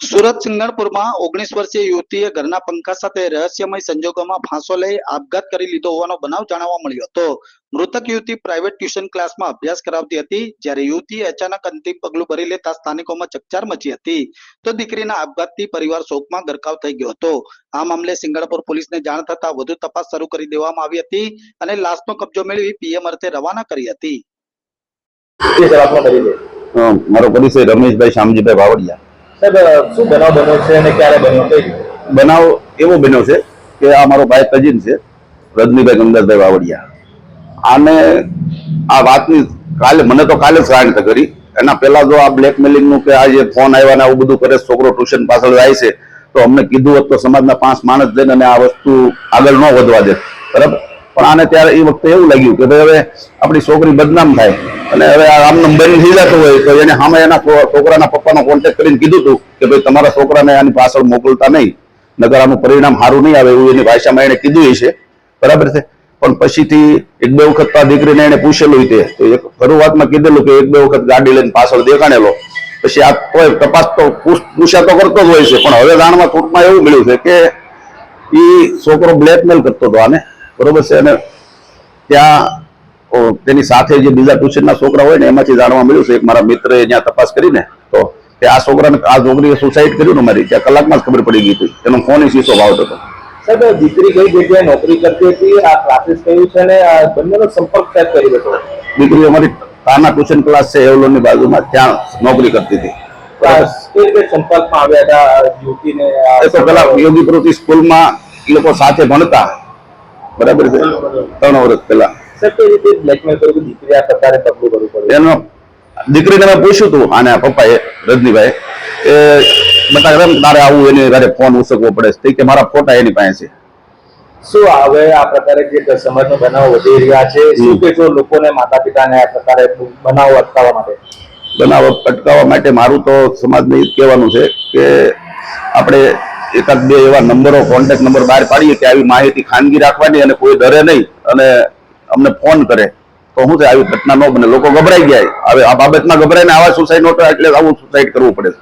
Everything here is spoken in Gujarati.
સુરત સિંગણપુરમાં ઓગણીસ વર્ષીય યુવતીએ ઘરના પંખા સાથે રહસ્યમય સંજોગોમાં ફાંસો લઈ આપઘાત કરી લીધો હોવાનો બનાવ જાણવા મળ્યો હતો. મૃતક યુવતી પ્રાઇવેટ ટ્યુશન ક્લાસમાં અભ્યાસ કરાવતી હતી જ્યારે યુવતીએ અચાનક અંતિમ પગલું ભરી લેતા સ્થાનિકોમાં ચકચાર મચી હતી. તો દીકરીના આપઘાતથી પરિવાર શોકમાં ગરકાવ થઈ ગયો હતો. આ મામલે સિંગણપુર પોલીસને જાણ થતા વધુ તપાસ શરૂ કરી દેવામાં આવી હતી અને લાશનો કબજો મેળવી પીએમ અર્થે રવાના કરી હતી. મારો પરિચય રમેશભાઈ શામજીભાઈ વાવડિયા. સાહેબ શું બનાવ બન્યો છે અને ક્યારે બન્યો? બનાવ એવો બન્યો છે કે આ મારો ભાઈ કજીન છે, રજનીભાઈ ગંગાધરભાઈ વાવડિયા. આને આ વાતની કાલે, મને તો કાલે જાણ કરી. એના પહેલા જો આ બ્લેકમેલિંગનું કે આ જે ફોન આવ્યા ને આવું બધું કરે, છોકરો ટ્યુશન પાછળ જાય છે, તો અમને કીધું હોત તો સમાજના પાંચ માણસ જઈને અને આ વસ્તુ આગળ ન વધવા દે બરાબર? પણ આને ત્યારે એ વખતે એવું લાગ્યું કે ભાઈ હવે આપણી છોકરી બદનામ થાય. અને હવે આ નંબર થઈ જતો હોય તો એને સામે એના છોકરાના પપ્પાનો કોન્ટેક્ટ કરીને કીધું હતું કે ભાઈ તમારા છોકરાને આની પાછળ મોકલતા નહીં નગર આનું પરિણામ સારું નહીં આવે એવું એની ભાષામાં એને કીધું છે બરાબર છે? પણ પછીથી એક બે વખત દીકરીને એને પૂછેલું તે. તો એક શરૂઆતમાં કીધેલું કે એક બે વખત ગાડી લઈને પાછળ દેખાણેલો. પછી આ કોઈ તપાસ તો પૂછ- પૂછ્યા તો કરતો જ હોય છે, પણ હવે જાણવા કોર્ટમાં એવું મળ્યું છે કે એ છોકરો બ્લેકમેલ કરતો હતો આને. બરોબર છે? અને ત્યાં તેની સાથે જે બીજા ટ્યુશનના છોકરા હોય ને એમાંથી જાણવા મળ્યું છે એક મારા મિત્રએ ત્યાં તપાસ કરીને તો કે આ છોકરાને આ છોકરીએ સુસાઇડ કર્યું ને મારી ત્યાં કલાકમાં જ ખબર પડી ગઈ હતી. એનો ફોન શીશો ભાવતો હતો. સાહેબ દીકરી કઈ જગ્યાએ નોકરી કરતી હતી? આ ક્લાસીસ કયું છે અને આ બંનેનો સંપર્ક સાહેબ કરી દેતો દીકરી અમારી તાના ટ્યુશન ક્લાસ છે એવલોની બાજુમાં ત્યાં નોકરી કરતી હતી. સંપર્કમાં આવ્યા હતા યુવતીને? એ તો પેલા યોગી પ્રવૃત્તિ સ્કૂલમાં એ લોકો સાથે ભણતા. બરાબર છે? ત્રણ વર્ષ પહેલા. કે એનો દીકરીને મેં પૂછ્યું હતું આને પપ્પાએ રજનીભાઈ એ બતા કેમ તારે આવું એની ઘરે ફોન ઉસકવો પડે છે. કે મારા ફોટા એની પાસે છે. શું હવે આ પ્રકારે જે સમાજનો બનાવ વધી રહ્યા છે? શું જો લોકોને માતા પિતાને આ પ્રકારે બનાવ અટકાવવા માટે? બનાવ અટકાવવા માટે મારું તો સમાજને એ કહેવાનું છે કે આપણે એકાદ બે એવા નંબરો કોન્ટેક્ટ નંબર બહાર પાડીએ કે આવી માહિતી ખાનગી રાખવાની અને કોઈ ડરે નહીં. અને અમને ફોન કરે તો છે આવી ઘટના ન બને. લોકો ગભરાઈ ગયા. હવે આ બાબતમાં ગભરાઈને આવા સુસાઇડ નોટો એટલે આવું સુસાઇડ કરવું પડે છે.